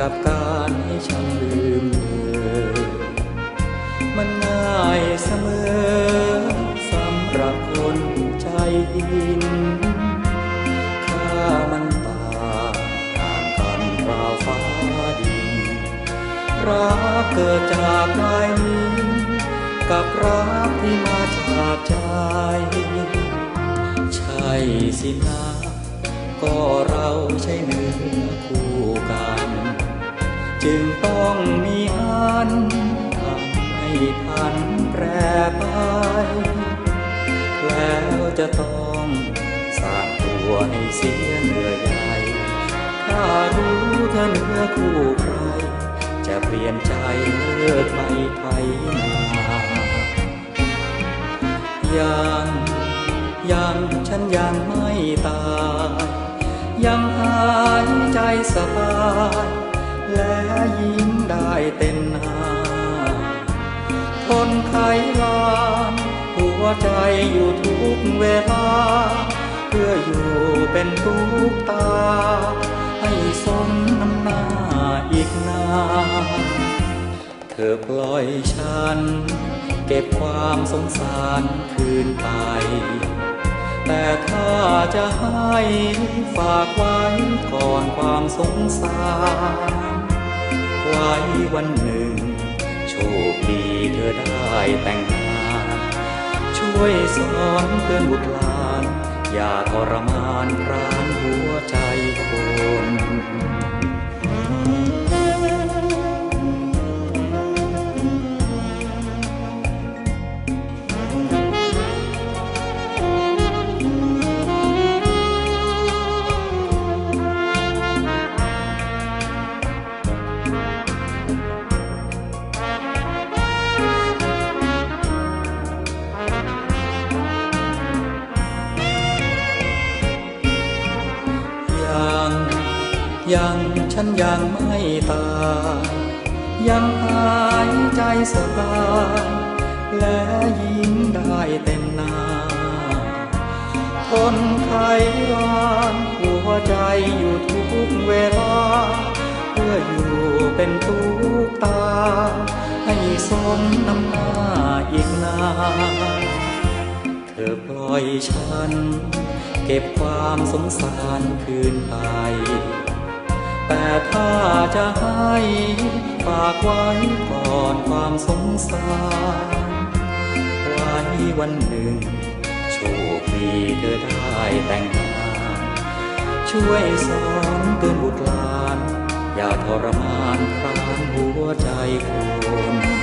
กับการให้ฉันลืมเธอ มันง่ายเสมอสำหรับคนใจอินข้ามันต่างห่างกันราวฟ้าดินรักเกิดจากไม้กับรักที่มาจากใจ ใช่สินะก็เราใช่เนื้อคู่ จึงต้องมีอันทำให้พันแปรไป แล้วจะต้องสร้างตัวให้เสียเหนื่อยใหญ่ถ้ารู้เธอเนื้อคู่ใคร จะเปลี่ยนใจเลิกไม่ไทยนายังยังฉันยังไม่ตาย ยังหายใจสบาย และยิ้มได้เต็มหน้าทนไขลานหัวใจอยู่ทุกเวลา เพื่ออยู่เป็นทุกตา ให้สมน้ำหน้าอีกนานเธอปล่อยฉัน เก็บความสงสารคืนไป แต่ถ้าจะให้ฝากไว้ก่อนความสงสาร ไว้วันหนึ่ง โชคดีเธอได้แต่งงาน ช่วยสอนเตือนบุตรหลาน อย่าทรมานพรานหัวใจคน ยังฉันยังไม่ตายยังหายใจสบายและยิ้มได้เต็มหน้าทนไขลานหัวใจอยู่ทุกเวลา เพื่ออยู่เป็นทุกตา ให้สมน้ำหน้าอีกนานเธอปล่อยฉัน เก็บความสงสารคืนไป ถ้าจะให้ฝากไว้ก่อนความสงสารไว้วันหนึ่ง โชคดีเธอได้แต่งงานช่วยสอนเตือนบุตรหลาน อย่าทรมานพรานหัวใจคน